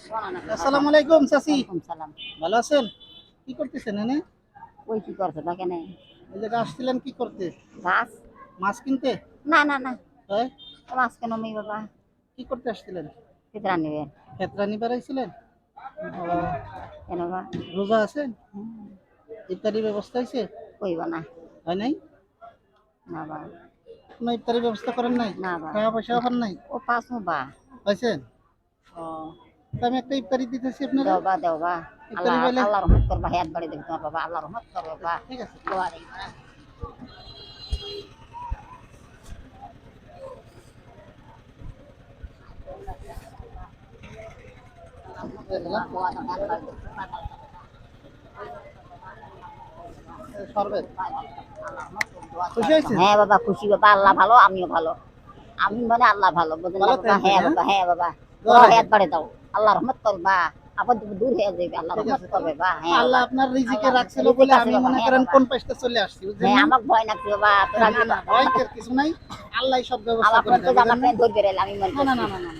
আসসালামু আলাইকুম চাচি। সালাম। ভালো আছেন? কি করতেছেন এনে? ওই কি করছে বা কেন? এই জায়গায় আসছিলেন কি করতে? গাছ মাছ কিনতে? না না না। হ্যাঁ? মাছ কেন মি বাবা? কি করতে আসছিলেন? কেতরা নেবে ক্ষেত্রানি বেড়াইছিলেন ও, কেন বা? রোজা আছেন ইফতারি ব্যবস্থা হয়েছে কইব না। হয় নাই? না বা। কোনো ইফতারি ব্যবস্থা করেন নাই? না বা। টাকা পয়সা পান নাই? ও পাস বা। পাইছেন? ও। তা আমি একটা ইফতারি দিতেছি আপনারা? আল্লাহ আল্লাহ রহমত করবা হায়াত বাড়ি দেবে তোমার বাবা আল্লাহ রহমত করবে। বা ঠিক আছে। দোয়া দেই হ্যাঁ বাবা খুশি বাবা আল্লাহ ভালো আমিও ভালো। আমি মানে আল্লাহ ভালো বুঝলেন বাবা? হ্যাঁ হ্যাঁ? বাবা হ্যাঁ বাবা। হায়াত বাড়ি দাও। আল্লাহ রহমত করবা। তুমি দূর হয়ে যাবে আল্লাহ রহমত করবে বা হ্যাঁ। আল্লাহ বাবা। আপনার রিজিকে রাখছিল বলে আমি মনে হ্যাঁ করেন কোন পাশটা চলে আসছি হ্যাঁ? আমার ভয় বাবা তোরা না না ভয়ের কিছু নাই আল্লাহ সব ব্যবস্থা করে দেবে, আমি মনে না না না না।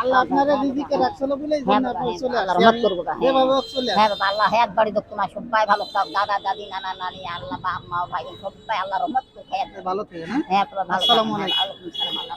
আল্লাহ আপনার রিজিকে রাখছিল বলে হ্যাঁ জন্য আপনি হ্যাঁ চলে আল্লাহ রহমত করব হ্যাঁ। হোক চলে হ্যাঁ বাবা আল্লাহ হ্যাঁ বাড়ি সবাই ভালো থাক দাদা দাদি নানা নানি আল্লাহ বাপ মা ভাই সবাই আল্লাহ রহমত ভালো থেকে না? হ্যাঁ ভালো আসসালামু আলাইকুম। আলাইকুম সালাম আল্লাহ